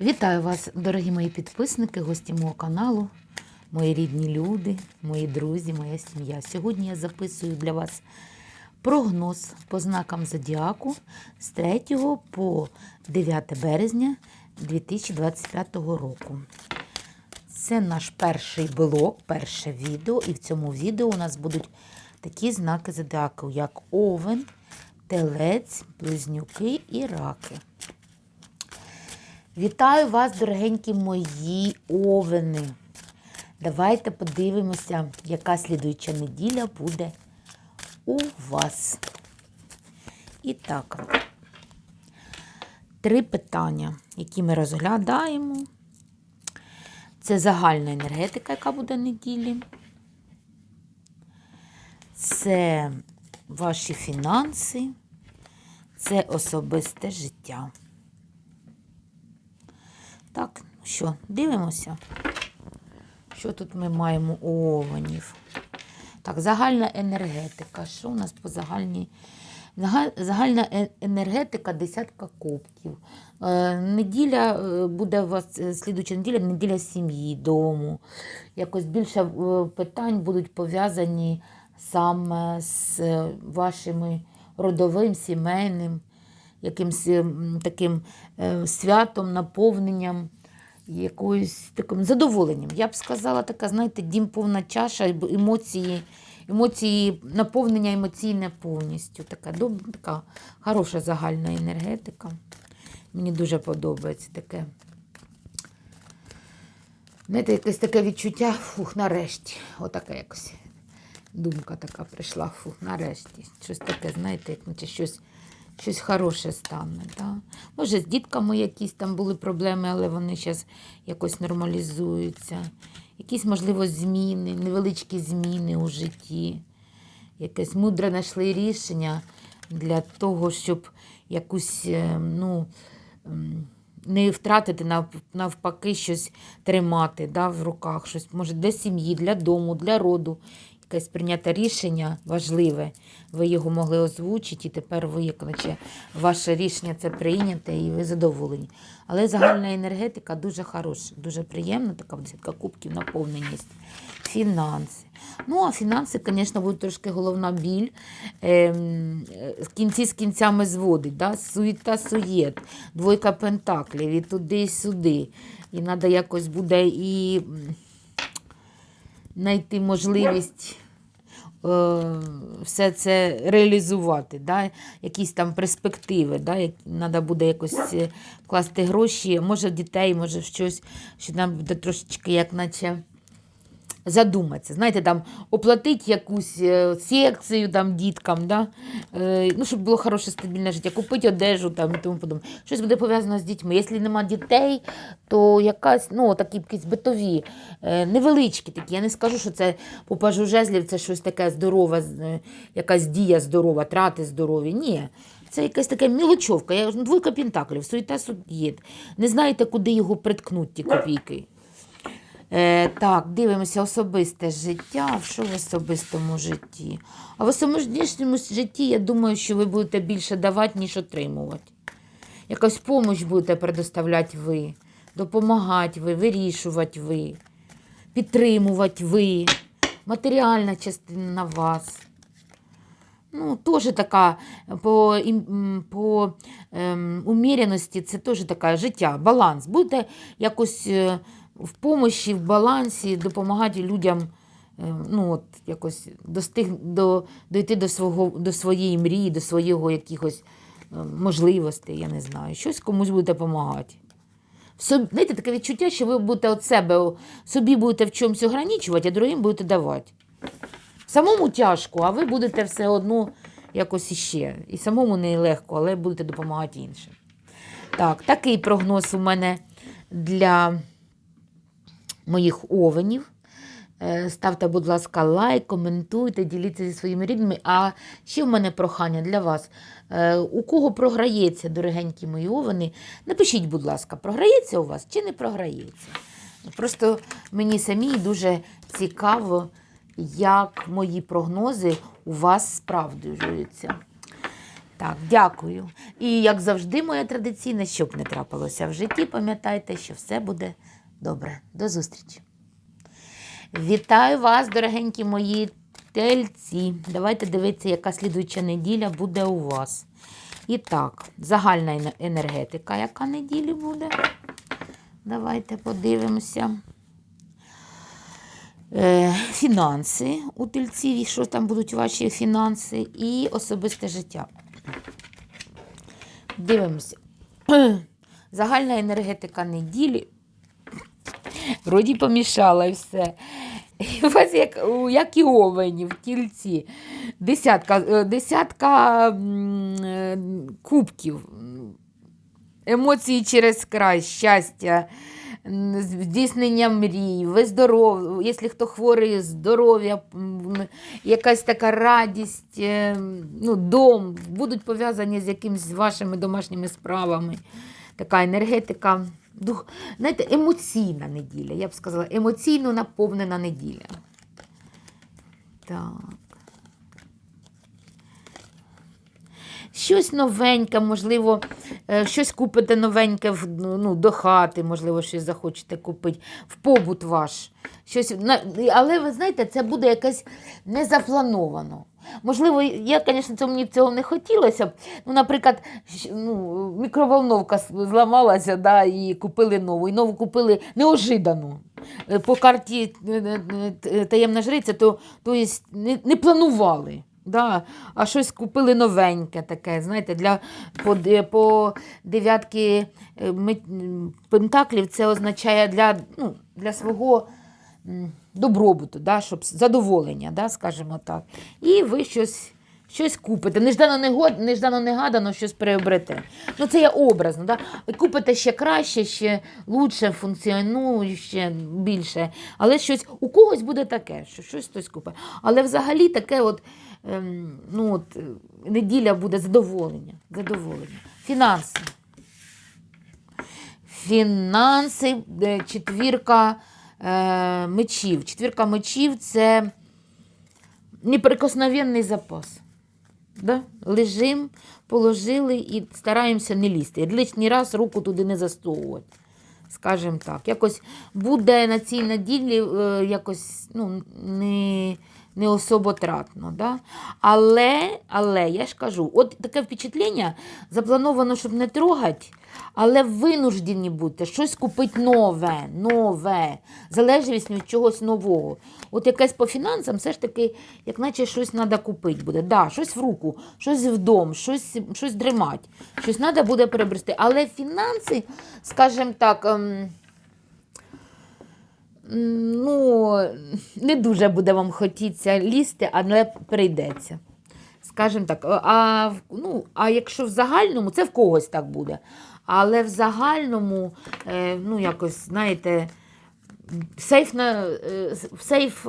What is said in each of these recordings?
Вітаю вас, дорогі мої підписники, гості мого каналу, мої рідні люди, мої друзі, моя сім'я. Сьогодні я записую для вас прогноз по знакам зодіаку з 3 по 9 березня 2025 року. Це наш перший блок, перше відео, і в цьому відео у нас будуть такі знаки зодіаку, як овен, телець, близнюки і раки. Вітаю вас, дорогенькі мої овени. Давайте подивимося, яка слідуюча неділя буде у вас. І так, три питання, які ми розглядаємо. Це загальна енергетика, яка буде неділі. Це ваші фінанси, це особисте життя. Так, ну що, дивимося. Що тут ми маємо у овенів? Так, загальна енергетика. Що у нас по загальній? Загальна е- енергетика десятка кубків. Е, неділя е, буде у вас слідуча неділя, неділя сім'ї, дому. Якось більше питань будуть пов'язані саме з вашими родовим, сімейним, якимсь таким е, святом, наповненням, якоюсь таким задоволенням. Я б сказала, така, знаєте, дім повна чаша, емоції, емоції, наповнення емоційне повністю. Така, така хороша загальна енергетика. Мені дуже подобається таке. Знаєте, якесь таке відчуття, фух, нарешті. Отака якось думка така прийшла, фух, нарешті. Щось таке, знаєте, як наче щось, щось хороше стане. Да? Може, з дітками якісь там були проблеми, але вони зараз якось нормалізуються. Якісь, можливо, зміни, невеличкі зміни у житті. Якесь мудре знайшли рішення для того, щоб якусь, е, ну, не втратити навпаки щось тримати да, в руках, щось може для сім'ї, для дому, для роду. Якесь прийняте рішення важливе, ви його могли озвучити, і тепер ви, як наче ваше рішення це прийняте і ви задоволені. Але загальна енергетика дуже хороша, дуже приємна, така десятка кубків, наповненість, фінанси. Ну, а фінанси, звісно, будуть трошки головна біль. Ем, е, кінці з кінцями зводить, да? суєта суєт, двойка пентаклів, і туди, і треба якось буде і знайти можливість е, все це реалізувати, да? якісь там перспективи, да? як, треба буде якось класти гроші, може дітей, може щось, що нам буде трошечки, як наче задуматися. Знаєте, там оплатити якусь е, секцію там, діткам, да? е, ну, щоб було хороше стабільне життя, купити одежу там, і тому подобне. Щось буде пов'язано з дітьми. Якщо нема дітей, то якась, ну, такі якісь битові, е, невеличкі такі. Я не скажу, що це по пажу жезлів, це щось таке здорове, е, якась дія здорова, трати здорові. Ні. Це якась така мілочовка, я, двойка пентаклів, суєта судєт. Не знаєте, куди його приткнуть ті копійки. Е, так, дивимося особисте життя. Що в особистому житті? А в особистому житті, я думаю, що ви будете більше давати, ніж отримувати. Якась допомогу будете предоставляти ви, допомагати ви, вирішувати ви, підтримувати ви, матеріальна частина вас. Ну, теж така по, по ем, уміряності, це теж таке життя, баланс. Будете якось е, в помощі, в балансі допомагати людям е, ну, от, якось достиг, до, дойти до, свого, до своєї мрії, до своєго якихось е, можливостей, я не знаю. Щось комусь будете допомагати. Знаєте, таке відчуття, що ви будете від себе собі будете в чомусь ограничувати, а другим будете давати. Самому тяжко, а ви будете все одно якось іще. І самому не легко, але будете допомагати іншим. Так, такий прогноз у мене для моїх овенів. Е, Ставте, будь ласка, лайк, коментуйте, діліться зі своїми рідними. А ще в мене прохання для вас. Е, У кого програється, дорогенькі мої овени, напишіть, будь ласка, програється у вас чи не програється. Просто мені самій дуже цікаво, як мої прогнози у вас справджуються. Так, дякую. І як завжди, моя традиційна, щоб не трапилося в житті, пам'ятайте, що все буде добре. До зустрічі. Вітаю вас, дорогенькі мої тельці. Давайте дивитися, яка слідуюча неділя буде у вас. І так, загальна енергетика, яка неділі буде. Давайте подивимося. Е, фінанси у тельців, що там будуть ваші фінанси, і особисте життя. Дивимося. Загальна енергетика неділі. Вроді помішала все. І у вас як, як і овені в тільці. Десятка, е, десятка е, кубків. Емоції через край, щастя, здійснення мрій, здоров... якщо хто хворий, здоров'я, якась така радість, е, ну, дом, будуть пов'язані з якимись вашими домашніми справами. Така енергетика, знаєте, емоційна неділя, я б сказала, емоційно наповнена неділя. Так. Щось новеньке, можливо, е, щось купите новеньке ну, до хати, можливо, щось захочете купити, в побут ваш. Щось, але ви знаєте, це буде якесь незаплановано. Можливо, я, звісно, цього, мені цього не хотілося б. Ну, наприклад, ну, мікроволновка зламалася, да, і купили нову. І нову купили неожидану. Е, По карті е, е, таємна жриця, то, то єсть, не, не планували. Да, а щось купили новеньке таке, знаєте, для по, по дев'ятки пентаклів це означає для, ну, для свого добробуту, да, щоб задоволення, да, скажімо так. І ви щось, щось купите. Неждано негод, неждано негадано щось приобрете. Ну, це є образно. Да? Купите ще краще, ще лучше, функціонуюче, більше. Але щось у когось буде таке, що щось хтось купить. Але взагалі таке от, ем, ну, от, е, неділя буде задоволення. задоволення. Фінанси. Фінанси, четвірка е, мечів. Четвірка мечів це неприкосновенний запас. Да? Лежим, положили і стараємося не лізти. Лишній раз руку туди не засовувати. Скажімо так. Якось буде на цій неділі е, якось ну, не, не особо тратно. Да? Але, але я ж кажу, от таке впечатлення заплановано, щоб не трогати, але винуждені бути, щось купити нове, нове, залежність від чогось нового. От якесь по фінансам, все ж таки, як наче щось треба купити буде. Да, щось в руку, щось в щось, щось дримати, щось треба буде приобрести. Але фінанси, скажімо так, ем, ну, не дуже буде вам хотітися лізти, але прийдеться. Скажімо так, а, ну, а якщо в загальному, це в когось так буде. Але в загальному, е, ну, якось, знаєте, сейф, на, е, сейф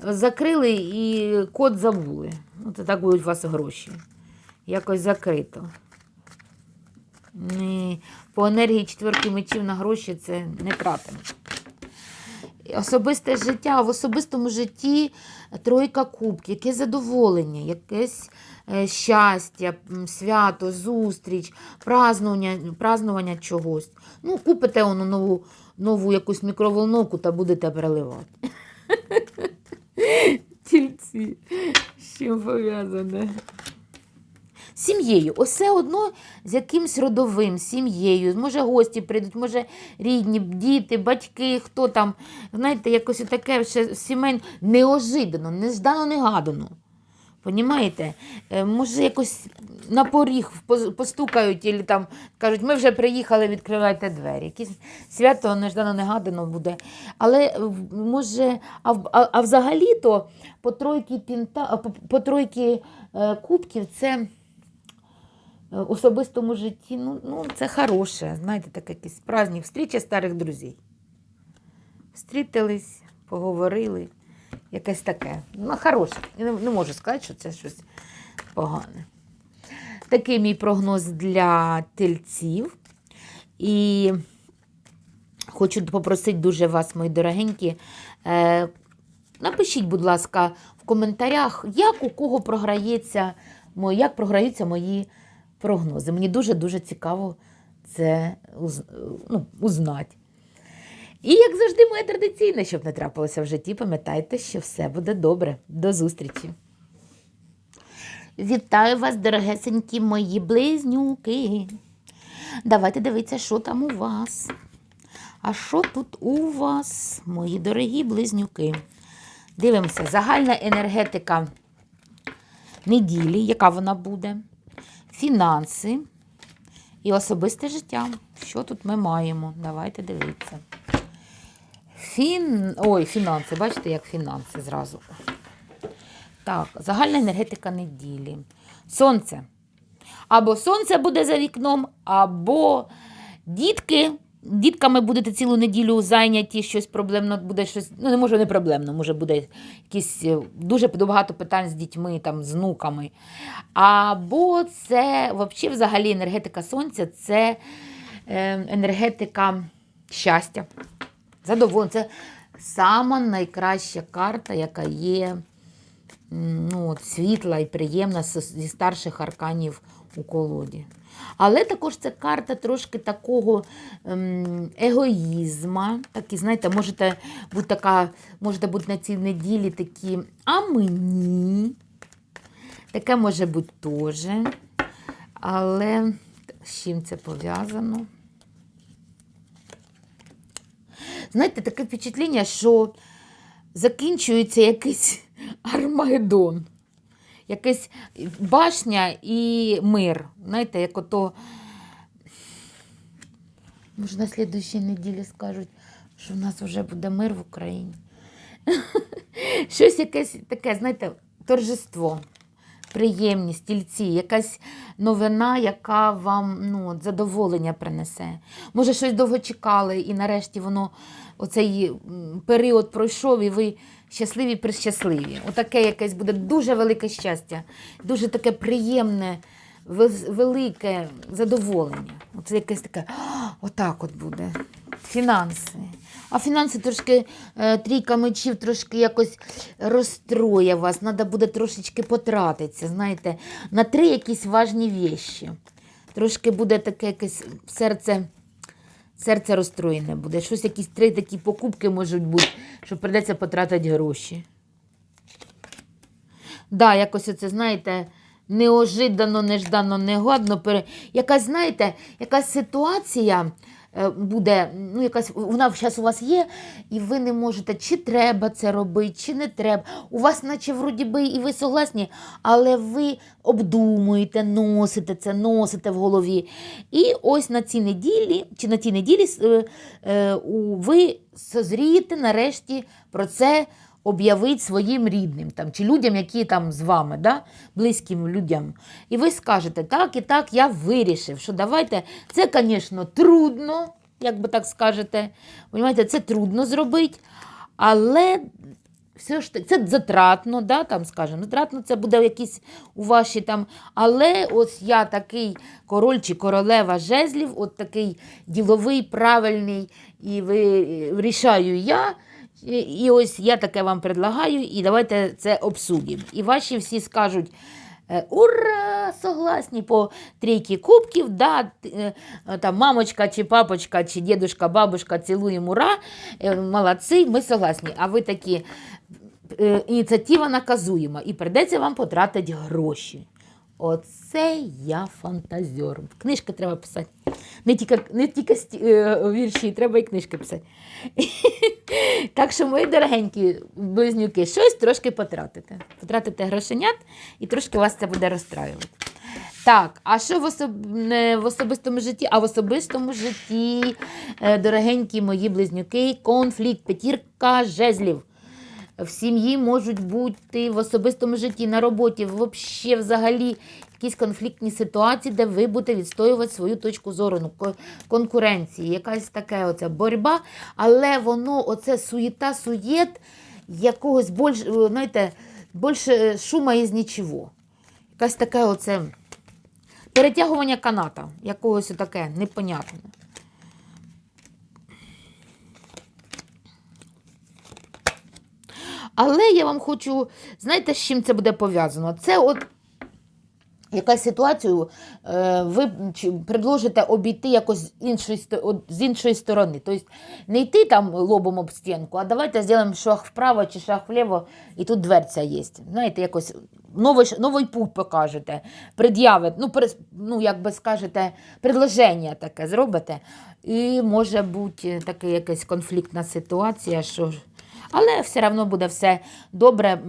закрили і код забули. Ну, це так будуть у вас гроші. Якось закрито. По енергії четверки мечів на гроші це не тратимо. Особисте життя, в особистому житті тройка кубків, яке задоволення, якесь е, щастя, свято, зустріч, празднування, празднування чогось. Ну, купите воно нову, нову якусь мікроволновку та будете переливати. Тільці, з чим пов'язане. Сім'єю, усе одно з якимсь родовим, сім'єю. Може, гості прийдуть, може, рідні, діти, батьки, хто там. Знаєте, якось таке ще сімейне, неожиданно, неждано, негадано. Понімаєте? Е, Може, якось на поріг постукають і там кажуть, ми вже приїхали, відкривайте двері. Якесь свято неждано негадано буде. Але е, може, а, а, а взагалі-то по тройки пінта, по, по тройки е, кубків це особистому житті, ну, ну це хороше. Знаєте, так якийсь праздник, встріча старих друзів. Встрітились, поговорили. Якесь таке. Ну, хороше. Не, не можу сказати, що це щось погане. Такий мій прогноз для тельців. І хочу попросити дуже вас, мої дорогенькі, е, напишіть, будь ласка, в коментарях, як у кого програється, як програються мої прогнози. Мені дуже-дуже цікаво це ну, узнати. І, як завжди, моє традиційне, щоб не трапилося в житті, пам'ятайте, що все буде добре. До зустрічі! Вітаю вас, дорогесенькі мої близнюки. Давайте дивитися, що там у вас. А що тут у вас, мої дорогі близнюки? Дивимося, загальна енергетика неділі, яка вона буде, фінанси і особисте життя. Що тут ми маємо? Давайте дивитися. Фін... Ой, фінанси, бачите, як фінанси зразу. Так, загальна енергетика неділі. Сонце. Або сонце буде за вікном, або дітки. Дітками будете цілу неділю зайняті, щось проблемно буде щось. Ну, не може не проблемно, може буде якісь е, дуже багато питань з дітьми, там, з внуками. Або це взагалі, взагалі енергетика сонця це е, енергетика щастя. Задоволення. Це сама найкраща карта, яка є ну, світла і приємна зі старших арканів у колоді. Але також це карта трошки такого ем, егоїзма. Такі, знаєте, можете бути така, можете бути на цій неділі такі, а мені. Таке може бути теж. Але з чим це пов'язано? Знаєте, таке впечатлення, що закінчується якийсь Армагеддон. Якась башня і мир. Знаєте, як ото. Може, на слідчій неділі скажуть, що в нас вже буде мир в Україні. Щось якесь таке, знаєте, торжество, приємність, стільці, якась новина, яка вам ну, задоволення принесе. Може, щось довго чекали, і нарешті воно, оцей період пройшов, і ви щасливі прищасливі. Отаке якесь буде дуже велике щастя, дуже таке приємне, велике задоволення. Оце якесь таке, отак от буде. Фінанси. А фінанси трошки, е, трійка мечів трошки якось розстроє вас. Треба буде трошечки потратитися, знаєте, на три якісь важні віші. Трошки буде таке якесь серце, серце розстроєне буде. Щось якісь три такі покупки можуть бути, що прийдеться потратити гроші. Да, якось оце, знаєте, неожиданно, неждано, негодно. Якась, знаєте, якась ситуація буде, ну, якась, вона зараз у вас є, і ви не можете, чи треба це робити, чи не треба. У вас, наче вроді би, і ви согласні, але ви обдумуєте, носите це, носите в голові. І ось на цій неділі, чи на тій неділі е, е, ви созрієте нарешті про це об'явити своїм рідним там, чи людям, які там з вами, да? близьким людям. І ви скажете, так і так, я вирішив, що давайте, це, звісно, трудно, як би так скажете. Понимаєте, це трудно зробити, але все ж таки, це затратно, да, там, скажемо, затратно це буде якісь у ваші там. Але ось я такий король чи королева жезлів, от такий діловий, правильний, і ви рішаю я. І, ось я таке вам предлагаю, і давайте це обсудимо. І ваші всі скажуть. е, Ура! Согласні по трійки кубків, да, е, там мамочка чи папочка, чи дідушка, бабушка, цілуємо, ура, е, молодці, ми согласні. А ви такі, ініціатива наказуєма, і прийдеться вам потратити гроші. Оце я фантазер. Книжки треба писати. Не тільки, не тільки вірші, треба і книжки писати. Так що, мої дорогенькі близнюки, щось трошки потратите. Потратите грошенят, і трошки вас це буде розстраювати. Так, а що в, особ... не в особистому житті? А в особистому житті, е, дорогенькі мої близнюки, конфлікт, п'ятірка жезлів. В сім'ї можуть бути в особистому житті, на роботі, взагалі, взагалі, якісь конфліктні ситуації, де ви будете відстоювати свою точку зору, ну, конкуренції, якась така оця боротьба, але воно, оце суєта, суєт, якогось більш, е, знаєте, більше шума із нічого. Якась таке оце перетягування каната, якогось таке непонятне. Але я вам хочу, знаєте, з чим це буде пов'язано? Це от якась ситуацію е, ви предложите обійти якось іншої, з іншої сторони. Тобто не йти там лобом об стінку, а давайте зробимо шаг вправо чи шаг вліво, і тут дверця є. Знаєте, якось новий, новий путь покажете, пред'явите, ну, прес- ну, як би скажете, предложення таке зробите. І може бути така якась конфліктна ситуація, що але все одно буде все добре.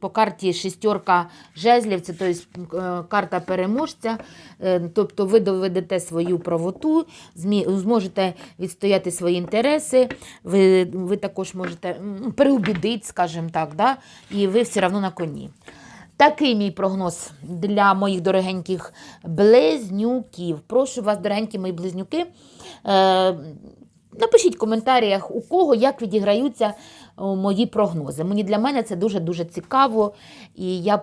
По карті шістерка жезлів, це тобто, е, карта переможця. Е, Тобто ви доведете свою правоту, зможете відстояти свої інтереси, ви, ви також можете м, переубідити, скажімо так, да? і ви все одно на коні. Такий мій прогноз для моїх дорогеньких близнюків. Прошу вас, дорогенькі мої близнюки. Напишіть в коментарях, у кого як відіграються мої прогнози. Мені для мене це дуже-дуже цікаво, і я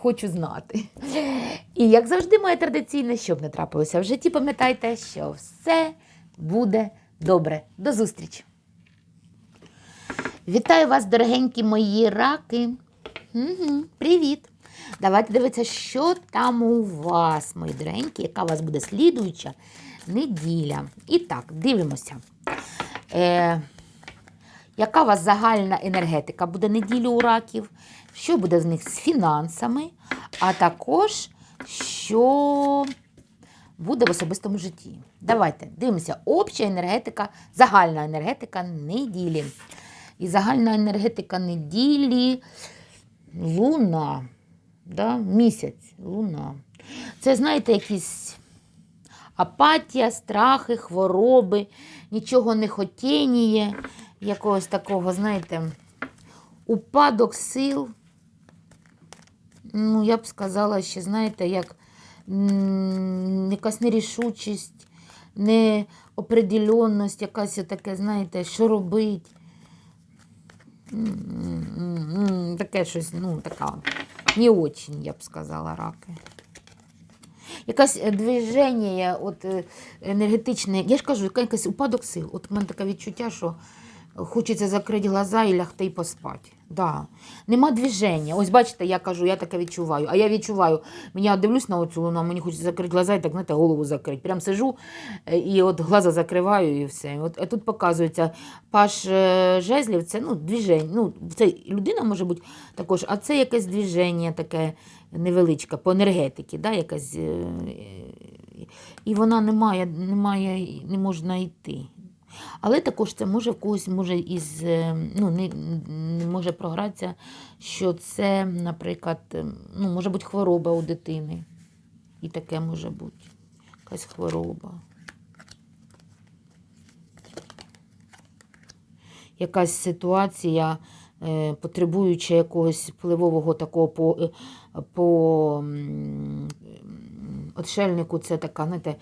хочу знати. І як завжди, моє традиційне, щоб не трапилося в житті, пам'ятайте, що все буде добре. До зустрічі! Вітаю вас, дорогенькі мої раки. Угу, привіт! Давайте дивитися, що там у вас, мої дорогенькі, яка у вас буде слідуюча неділя. І так, дивимося. Е, яка у вас загальна енергетика буде неділю у раків? Що буде з них з фінансами, а також що буде в особистому житті. Давайте дивимося. Обща енергетика, загальна енергетика неділі. І загальна енергетика неділі луна. Да? Місяць, луна. Це, знаєте, якісь апатія, страхи, хвороби, нічого не хотініє, якогось такого, знаєте, упадок сил. Ну, я б сказала, ще, знаєте, як якась нерішучість, неопределенність, якась таке, знаєте, що робить. Таке щось, ну, така, не очень, я б сказала, раки. Якесь е, движення, от е, енергетичне, я ж кажу, якийсь упадок сил. От в мене таке відчуття, що хочеться закрити глаза і лягти і поспати. Да. Нема движення. Ось бачите, я кажу, я таке відчуваю. А я відчуваю, я дивлюсь на оцю луну, мені хочеться закрити глаза і так, знаєте, голову закрити. Прям сижу е, і от глаза закриваю і все. От, а тут показується паш е, жезлів, це ну, движення. Ну, це людина може бути також, а це якесь движення таке невеличке по енергетиці, да, якась, е, і вона не має, не має, не можна йти. Але також це може в когось може із е, ну, не, не може програтися, що це, наприклад, е, ну, може бути хвороба у дитини. І таке може бути. Якась хвороба. Якась ситуація, е, потребуючи якогось впливового такого по, е, по отшельнику, це така, знаєте,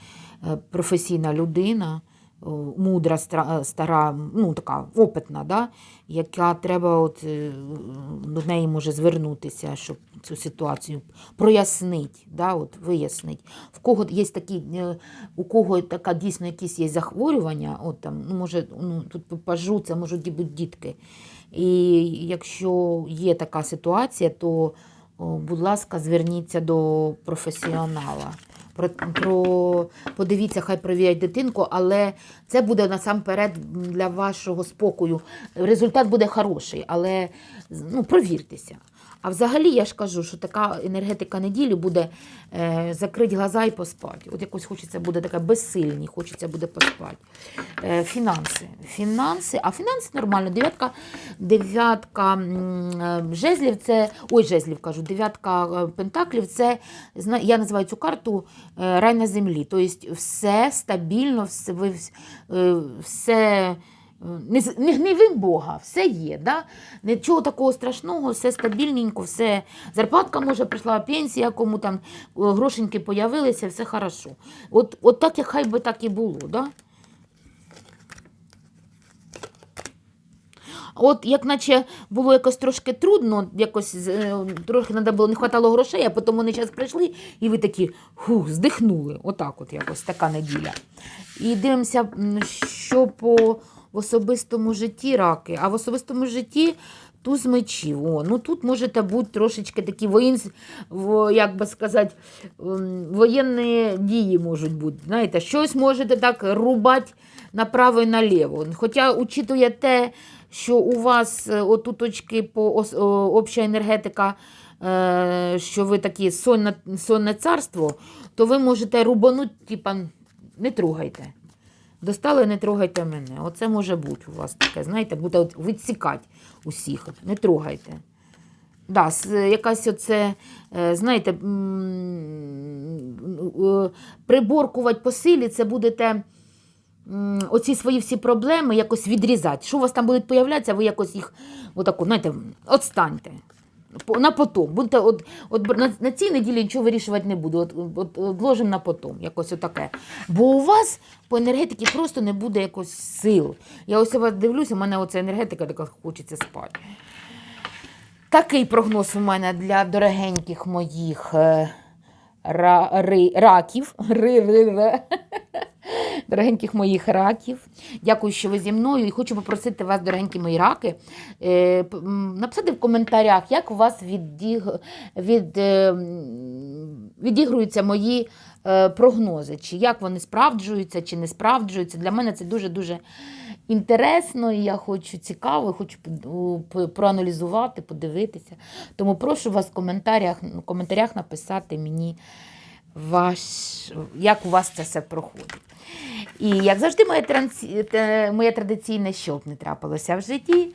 професійна людина, мудра, стра- стара, ну така опитна, да? яка треба от, е, до неї може звернутися, щоб цю ситуацію прояснити, да? от, вияснити. В кого є такі, е, у кого така дійсно якісь є захворювання, от там, ну, може, ну, тут по пажу, це можуть бути дітки. І якщо є така ситуація, то, будь ласка, зверніться до професіонала. Про, про, подивіться, хай провірять дитинку, але це буде насамперед для вашого спокою. Результат буде хороший, але ну, провіртеся. А взагалі я ж кажу, що така енергетика неділі буде е, закрити глаза і поспати. От якось хочеться буде таке безсильні, хочеться буде поспати. Е, фінанси. Фінанси, а фінанси нормально. Дев'ятка, дев'ятка е, жезлів, це ой, жезлів кажу, дев'ятка е, пентаклів, це я називаю цю карту е, рай на землі. Тобто все стабільно, все, ви, все не, з- не гнівим Бога, все є. Да? Нічого такого страшного, все стабільненько, все зарплатка може прийшла, пенсія, кому там е, грошеньки появилися, все хорошо. От, от так, як хай би так і було. Да? От як наче було якось трошки трудно, якось е, трохи треба було, не хватало грошей, а потім вони час прийшли, і ви такі фух, здихнули. Отак от якось така неділя. І дивимося, що по в особистому житті раки. А в особистому житті Туз мечів. О, ну тут можете бути трошечки такі воїнс, во- як би сказати, ем, воєнні дії можуть бути. Знаєте, щось можете так рубати направо і наліво. Хоча, учитує те, що у вас е, отуточки по обща енергетика, е, що ви такі сонне, сонне царство, то ви можете рубанути, типа, не трогайте. Достали, не трогайте мене. Оце може бути у вас таке, знаєте, буде відсікати усіх. Не трогайте. Да, якась оце, е, знаєте, е, приборкувати по силі, це будете оці свої всі проблеми якось відрізати. Що у вас там будуть появлятися, ви якось їх отаку, знаєте, отстаньте. На потом. Будете от, от на, на цій неділі нічого вирішувати не буду. От, от, odложимо на потом. Якось отаке. Бо у вас по енергетиці просто не буде якось сил. Я ось вас дивлюся, у мене оця енергетика така хочеться спати. Такий прогноз у мене для дорогеньких моїх е, раків. Ри, ри, ри. Дорогеньких моїх раків. Дякую, що ви зі мною. І хочу попросити вас, дорогенькі мої раки, е, написати в коментарях, як у вас відіг, від, е, відігруються мої е, прогнози, чи як вони справджуються, чи не справджуються. Для мене це дуже-дуже інтересно, і я хочу цікаво, хочу проаналізувати, подивитися. Тому прошу вас в коментарях, в коментарях написати мені, ваш, як у вас це все проходить. І як завжди, моє, транс- моє традиційне, що б не трапилося в житті,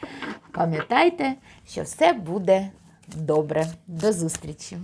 пам'ятайте, що все буде добре. До зустрічі!